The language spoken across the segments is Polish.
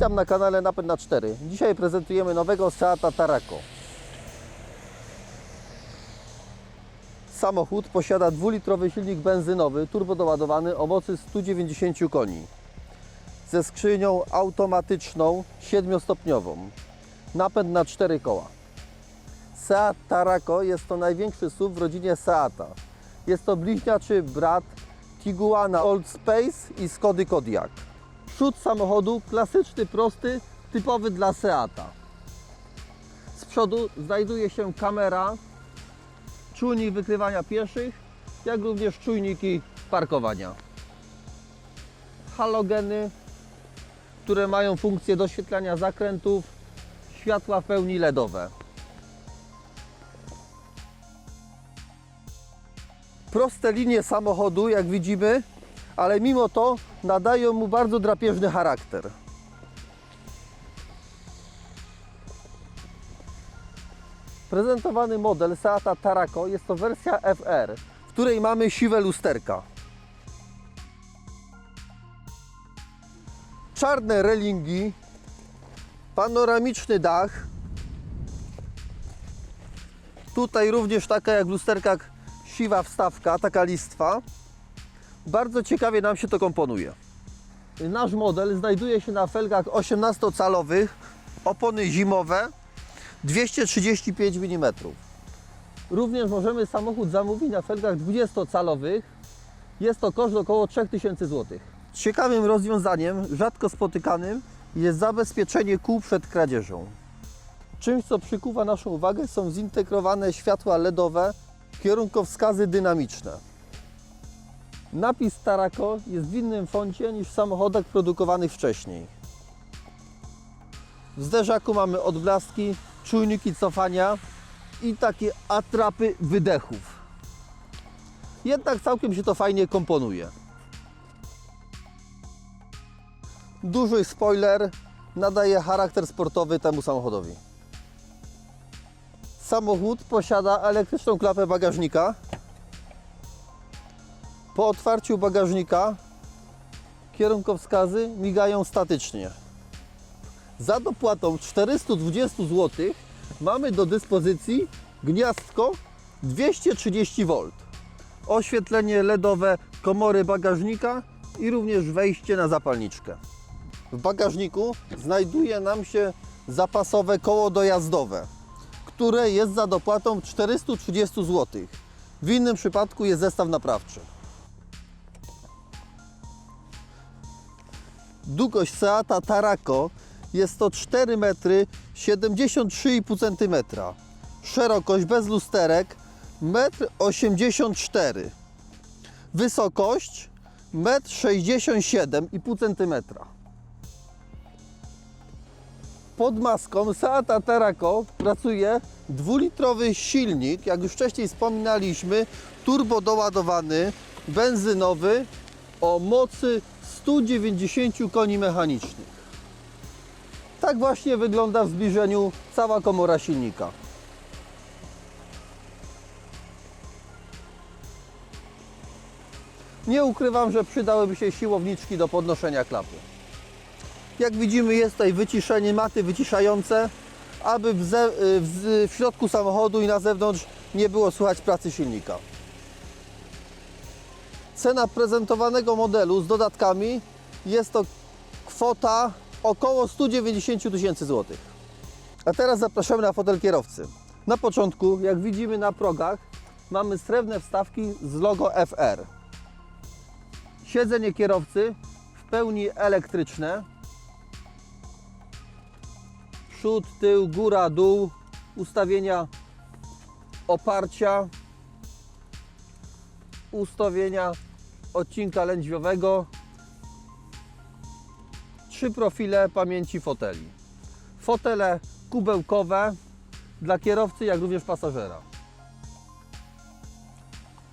Witam na kanale Napęd na 4. Dzisiaj prezentujemy nowego Seata Tarako. Samochód posiada dwulitrowy silnik benzynowy turbodoładowany o mocy 190 koni ze skrzynią automatyczną 7-stopniową. Napęd na 4 koła. Seat Tarako jest to największy SUV w rodzinie Seata. Jest to bliźniaczy brat Tiguana Old Space i Skody Kodiaq. Przód samochodu klasyczny, prosty, typowy dla Seata. Z przodu znajduje się kamera, czujnik wykrywania pieszych, jak również czujniki parkowania. Halogeny, które mają funkcję doświetlania zakrętów, światła w pełni LEDowe. Proste linie samochodu, jak widzimy, ale mimo to nadają mu bardzo drapieżny charakter. Prezentowany model Seata Tarako jest to wersja FR, w której mamy siwe lusterka. Czarne relingi, panoramiczny dach. Tutaj również taka jak w lusterkach siwa wstawka, taka listwa. Bardzo ciekawie nam się to komponuje. Nasz model znajduje się na felgach 18-calowych, opony zimowe 235 mm. Również możemy samochód zamówić na felgach 20-calowych. Jest to koszt około 3000 zł. Ciekawym rozwiązaniem, rzadko spotykanym, jest zabezpieczenie kół przed kradzieżą. Czymś, co przykuwa naszą uwagę, są zintegrowane światła LEDowe, kierunkowskazy dynamiczne. Napis Tarako jest w innym foncie niż w samochodach produkowanych wcześniej. W zderzaku mamy odblaski, czujniki cofania i takie atrapy wydechów. Jednak całkiem się to fajnie komponuje. Duży spoiler nadaje charakter sportowy temu samochodowi. Samochód posiada elektryczną klapę bagażnika. Po otwarciu bagażnika kierunkowskazy migają statycznie. Za dopłatą 420 zł mamy do dyspozycji gniazdko 230 V, oświetlenie LEDowe komory bagażnika i również wejście na zapalniczkę. W bagażniku znajduje nam się zapasowe koło dojazdowe, które jest za dopłatą 430 zł. W innym przypadku jest zestaw naprawczy. Długość Seata Tarako jest to 4 metry 73,5 cm. Szerokość bez lusterek 1,84 m. Wysokość 1,67,5 cm. Pod maską Seata Tarako pracuje dwulitrowy silnik, jak już wcześniej wspominaliśmy, turbo doładowany, benzynowy o mocy 190 koni mechanicznych. Tak właśnie wygląda w zbliżeniu cała komora silnika. Nie ukrywam, że przydałyby się siłowniczki do podnoszenia klapy. Jak widzimy jest tutaj wyciszenie, maty wyciszające, aby w, w, w środku samochodu i na zewnątrz nie było słychać pracy silnika. Cena prezentowanego modelu z dodatkami jest to kwota około 190 tysięcy złotych. A teraz zapraszamy na fotel kierowcy. Na początku, jak widzimy na progach, mamy srebrne wstawki z logo FR. Siedzenie kierowcy w pełni elektryczne. Przód, tył, góra, dół, ustawienia oparcia, ustawienia odcinka lędźwiowego, trzy profile pamięci foteli. Fotele kubełkowe dla kierowcy, jak również pasażera.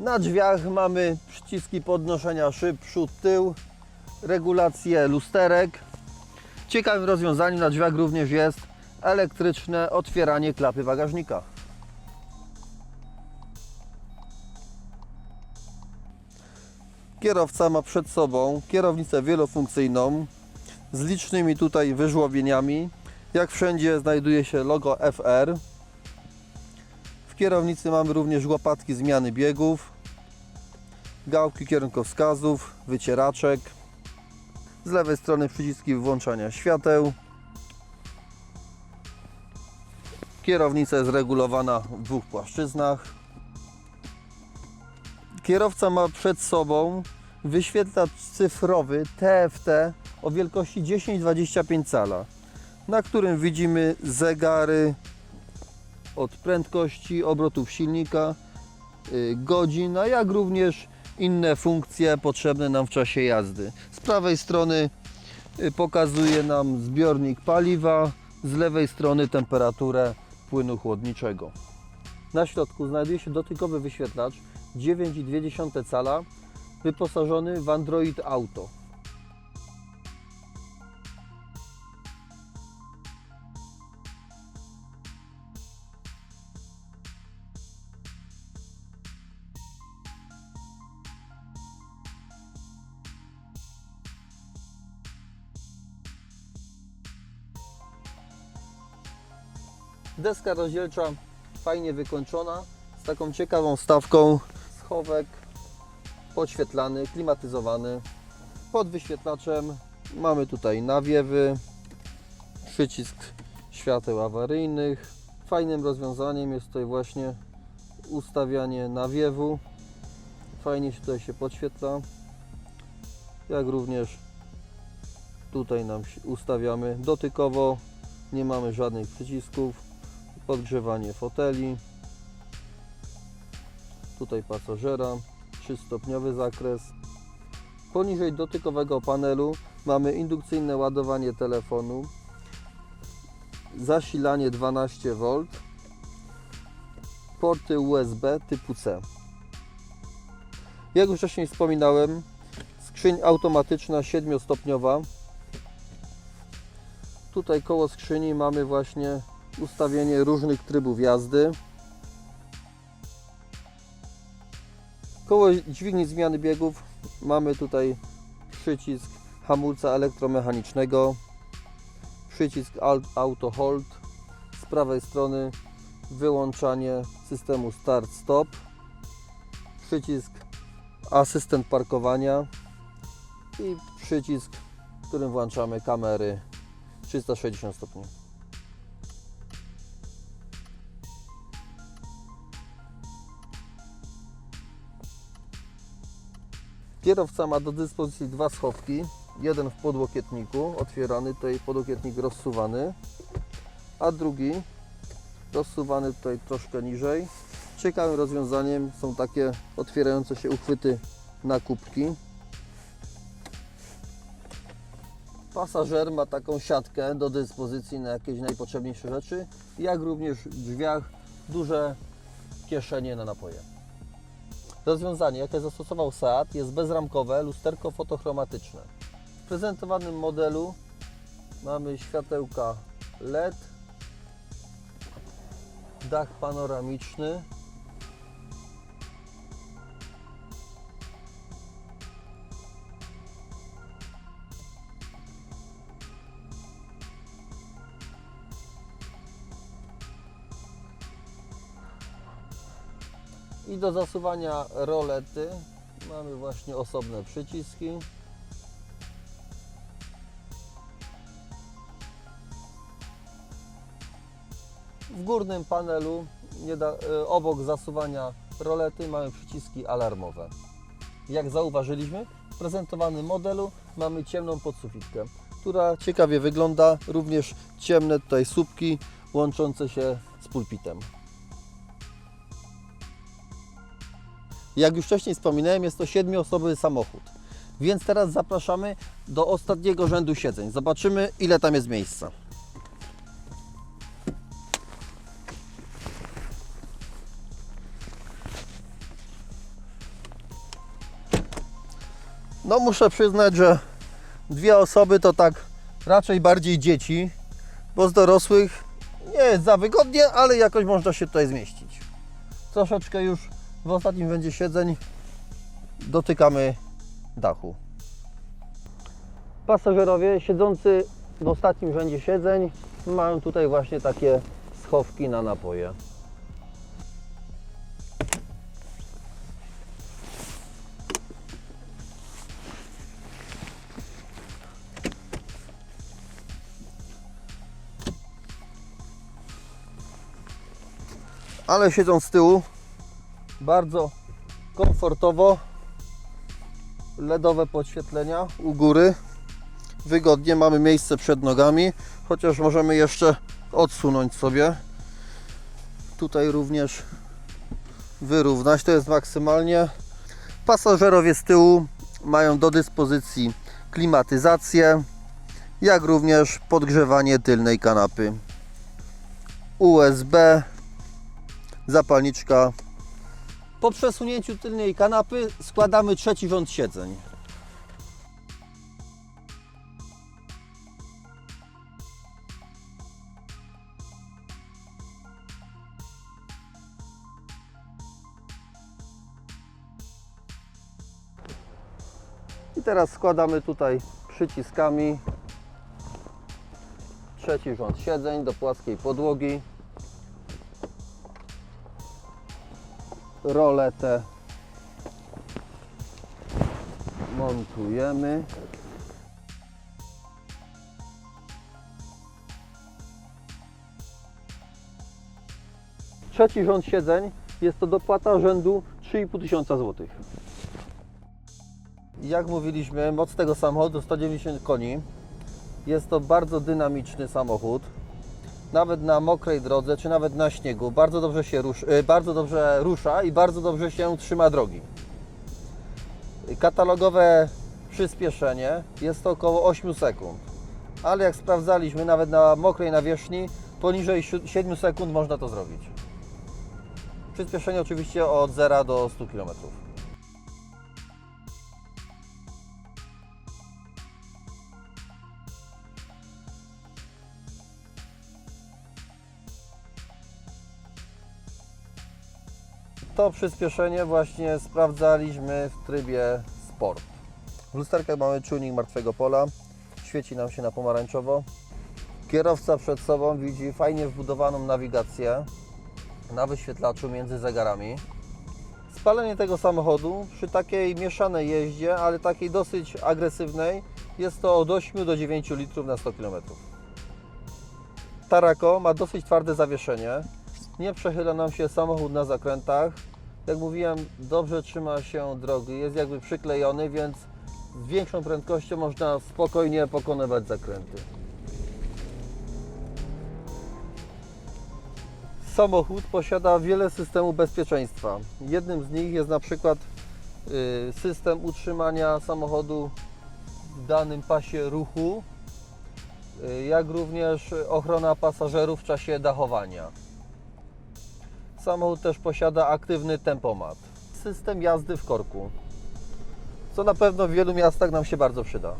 Na drzwiach mamy przyciski podnoszenia szyb przód, tył, regulację lusterek. Ciekawym rozwiązaniem na drzwiach również jest elektryczne otwieranie klapy bagażnika. Kierowca ma przed sobą kierownicę wielofunkcyjną z licznymi tutaj wyżłobieniami. Jak wszędzie znajduje się logo FR. W kierownicy mamy również łopatki zmiany biegów, gałki kierunkowskazów, wycieraczek. Z lewej strony przyciski włączania świateł. Kierownica jest regulowana w dwóch płaszczyznach. Kierowca ma przed sobą wyświetlacz cyfrowy TFT o wielkości 10-25 cala, na którym widzimy zegary od prędkości, obrotów silnika, y, godzin, a jak również inne funkcje potrzebne nam w czasie jazdy. Z prawej strony y, pokazuje nam zbiornik paliwa, z lewej strony temperaturę płynu chłodniczego. Na środku znajduje się dotykowy wyświetlacz 9,2 cala wyposażony w Android Auto. Deska rozdzielcza fajnie wykończona, z taką ciekawą stawką, schowek podświetlany, klimatyzowany. Pod wyświetlaczem mamy tutaj nawiewy, przycisk świateł awaryjnych. Fajnym rozwiązaniem jest tutaj właśnie ustawianie nawiewu. Fajnie się tutaj się podświetla. Jak również tutaj nam ustawiamy dotykowo. Nie mamy żadnych przycisków. Podgrzewanie foteli. Tutaj pasażera. 3-stopniowy zakres. Poniżej dotykowego panelu mamy indukcyjne ładowanie telefonu, zasilanie 12V, porty USB typu C. Jak już wcześniej wspominałem, skrzyń automatyczna 7-stopniowa. Tutaj koło skrzyni mamy właśnie ustawienie różnych trybów jazdy. Koło dźwigni zmiany biegów mamy tutaj przycisk hamulca elektromechanicznego, przycisk Auto Hold, z prawej strony wyłączanie systemu Start Stop, przycisk asystent parkowania i przycisk, którym włączamy kamery 360 stopni. Kierowca ma do dyspozycji dwa schowki. Jeden w podłokietniku, otwierany, tutaj podłokietnik rozsuwany, a drugi rozsuwany tutaj troszkę niżej. Ciekawym rozwiązaniem są takie otwierające się uchwyty na kubki. Pasażer ma taką siatkę do dyspozycji na jakieś najpotrzebniejsze rzeczy, jak również w drzwiach duże kieszenie na napoje. Rozwiązanie, jakie zastosował Seat, jest bezramkowe lusterko fotochromatyczne. W prezentowanym modelu mamy światełka LED, dach panoramiczny, I do zasuwania rolety mamy właśnie osobne przyciski. W górnym panelu e, obok zasuwania rolety mamy przyciski alarmowe. Jak zauważyliśmy, w prezentowanym modelu mamy ciemną podsufitkę, która ciekawie wygląda. Również ciemne tutaj słupki łączące się z pulpitem. Jak już wcześniej wspominałem, jest to siedmioosobowy samochód. Więc teraz zapraszamy do ostatniego rzędu siedzeń. Zobaczymy, ile tam jest miejsca. No muszę przyznać, że dwie osoby to tak raczej bardziej dzieci, bo z dorosłych nie jest za wygodnie, ale jakoś można się tutaj zmieścić. Troszeczkę już w ostatnim rzędzie siedzeń dotykamy dachu. Pasażerowie siedzący w ostatnim rzędzie siedzeń mają tutaj właśnie takie schowki na napoje. Ale siedząc z tyłu bardzo komfortowo. LEDowe podświetlenia u góry. Wygodnie, mamy miejsce przed nogami chociaż możemy jeszcze odsunąć sobie. Tutaj również wyrównać, to jest maksymalnie. Pasażerowie z tyłu mają do dyspozycji klimatyzację jak również podgrzewanie tylnej kanapy. USB zapalniczka po przesunięciu tylnej kanapy składamy trzeci rząd siedzeń. I teraz składamy tutaj przyciskami trzeci rząd siedzeń do płaskiej podłogi. Roletę montujemy. Trzeci rząd siedzeń jest to dopłata rzędu 3,5 tysiąca złotych. Jak mówiliśmy, moc tego samochodu 190 koni. Jest to bardzo dynamiczny samochód nawet na mokrej drodze, czy nawet na śniegu, bardzo dobrze się y, bardzo dobrze rusza i bardzo dobrze się trzyma drogi. Katalogowe przyspieszenie jest to około 8 sekund, ale jak sprawdzaliśmy, nawet na mokrej nawierzchni, poniżej 7 sekund można to zrobić. Przyspieszenie oczywiście od 0 do 100 km. To przyspieszenie właśnie sprawdzaliśmy w trybie sport. W lusterkach mamy tuning martwego pola, świeci nam się na pomarańczowo. Kierowca przed sobą widzi fajnie wbudowaną nawigację na wyświetlaczu między zegarami. Spalenie tego samochodu przy takiej mieszanej jeździe, ale takiej dosyć agresywnej, jest to od 8 do 9 litrów na 100 km. Tarako ma dosyć twarde zawieszenie, nie przechyla nam się samochód na zakrętach. Jak mówiłem, dobrze trzyma się drogi, jest jakby przyklejony, więc z większą prędkością można spokojnie pokonywać zakręty. Samochód posiada wiele systemów bezpieczeństwa. Jednym z nich jest na przykład y, system utrzymania samochodu w danym pasie ruchu, y, jak również ochrona pasażerów w czasie dachowania. Samochód też posiada aktywny tempomat. System jazdy w korku, co na pewno w wielu miastach nam się bardzo przyda.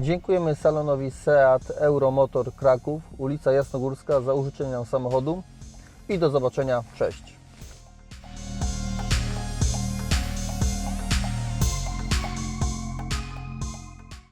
Dziękujemy salonowi Seat Euromotor Kraków, ulica Jasnogórska za użyczenie nam samochodu i do zobaczenia. Cześć!